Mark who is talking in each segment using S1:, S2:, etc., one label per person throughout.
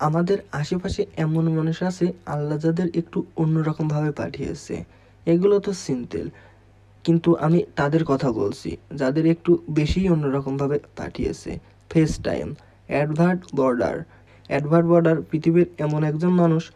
S1: আমাদের আশেপাশে এমন মানুষ আছে, আল্লাহ যাদের একটু অন্যরকমভাবে পাঠিয়েছে। এগুলো তো সিম্পল কিন্তু আমি তাদের কথা বলছি, যাদের একটু বেশিই অন্যরকমভাবে পাঠিয়েছে। Face time advert border advert border পৃথিবীর এমন একজন মানুষ,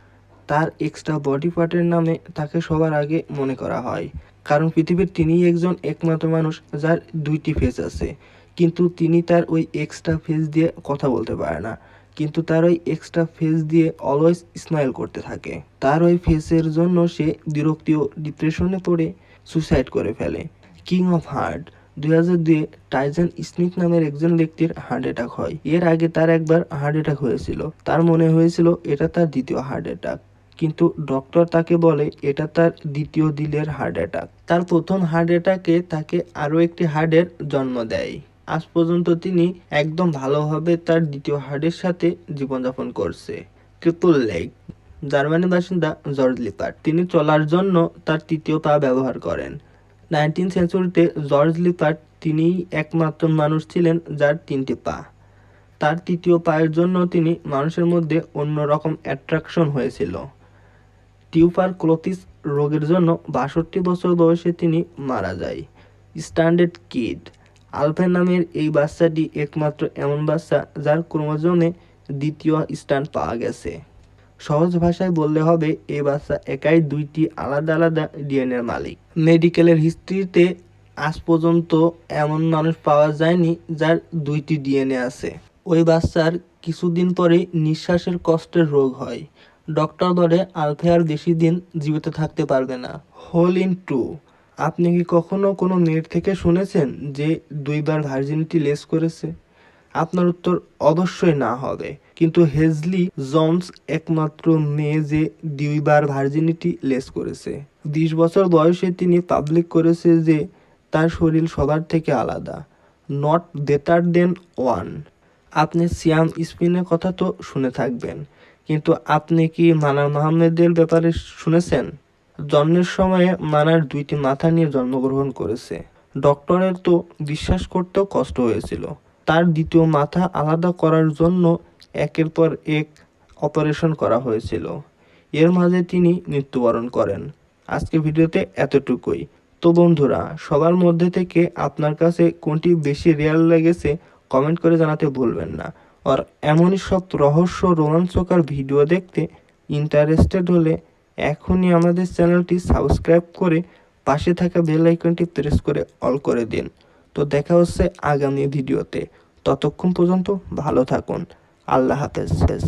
S1: তার এক্সট্রা বডি পার্টের নামে তাকে সবার আগে মনে করা হয়। কারণ পৃথিবীর তিনিই একজন একমাত্র মানুষ যার দুইটি ফেস আছে। কিন্তু তিনি তার ওই এক্সট্রা ফেস দিয়ে কথা বলতে পারে না। কিন্তু তার ওই এক্সট্রা ফেস দিয়ে অলওয়েজ স্মাইল করতে থাকে। তার ওই ফেসের জন্য সে বিরক্তি ও ডিপ্রেশনে পড়ে সুসাইড করে ফেলে। কিং অফ হার্ট দুই হাজার দুয়ে টাইজন স্মিথ নামের একজন ব্যক্তির হার্ট অ্যাটাক হয়। এর আগে তার একবার হার্ট অ্যাটাক হয়েছিল। তার মনে হয়েছিল এটা তার দ্বিতীয় হার্ট অ্যাটাক কিন্তু ডক্টর তাকে বলে, এটা তার দ্বিতীয় দিলের হার্ট অ্যাটাক তার প্রথম হার্ট অ্যাটাকে তাকে আরও একটি হার্টের জন্ম দেয়। আজ পর্যন্ত তিনি একদম ভালোভাবে তার দ্বিতীয় হার্টের সাথে জীবনযাপন করছে। ট্রিপল লেগ জার্মানি বাসিন্দা জর্জ লিপার্ট তিনি চলার জন্য তার তৃতীয় পা ব্যবহার করেন। নাইনটিন সেঞ্চুরিতে জর্জ লিপার্ট তিনিই একমাত্র মানুষ ছিলেন যার তিনটি পা। তার তৃতীয় পায়ের জন্য তিনি মানুষের মধ্যে অন্যরকম অ্যাট্রাকশন হয়েছিল। টিউপারক্লোসিস রোগের জন্য বাষট্টি বছর বয়সে তিনি মারা যায়। স্ট্যান্ডার্ড কিড আলফেন নামের এই বাচ্চাটি একমাত্র এমন বাচ্চা যার ক্রোমোজোমে দ্বিতীয় স্থান পাওয়া গেছে। সহজ ভাষায় বললে হবে এই বাচ্চা একাই দুইটি আলাদা আলাদা ডিএনএর মালিক। মেডিকেলের হিস্ট্রিতে আজ পর্যন্ত এমন মানুষ পাওয়া যায়নি যার দুইটি ডিএনএ আছে। ওই বাচ্চার কিছুদিন পরে নিঃশ্বাসের কষ্টের রোগ হয়। ডক্টর বলে, আলফে আর বেশি দিন জীবিত থাকতে পারবে না। Hole in two. আপনি কি কখনো কোনো মেয়ের থেকে শুনেছেন যে দুইবার ভার্জিনিটি লেস করেছে? আপনার উত্তর অবশ্যই না হবে। কিন্তু হেজলি জনস একমাত্র মেয়ে যে দুইবার ভার্জিনিটি লেস করেছে। বিশ বছর বয়সে তিনি পাবলিক করেছে যে তার শরীর সবার থেকে আলাদা নট বেটার দেন ওয়ান আপনি সিয়াম স্পিনের কথা তো শুনে থাকবেন। কিন্তু আপনি কি মানার মাহমুদের ব্যাপারে শুনেছেন? জন্মের সময়ে মানার দুইটি মাথা নিয়ে জন্মগ্রহণ করেছে। ডক্টরের তো বিশ্বাস করতেও কষ্ট হয়েছিল। তার দ্বিতীয় মাথা আলাদা করার জন্য একের পর এক অপারেশন করা হয়েছিল। এর মাঝে তিনি মৃত্যুবরণ করেন। আজকে ভিডিওতে এতটুকুই। তো বন্ধুরা, সবার মধ্যে থেকে আপনার কাছে কোনটি বেশি রিয়াল লেগেছে কমেন্ট করে জানাতে ভুলবেন না। আর এমনই সব রহস্য রোমাঞ্চকর ভিডিও দেখতে ইন্টারেস্টেড হলে এখনই আমাদের চ্যানেলটি সাবস্ক্রাইব করে পাশে থাকা বেল আইকনটি প্রেস করে অল করে দিন। তো দেখা হচ্ছে আগামী ভিডিওতে। ততক্ষণ পর্যন্ত ভালো থাকুন। আল্লাহ হাফেজ।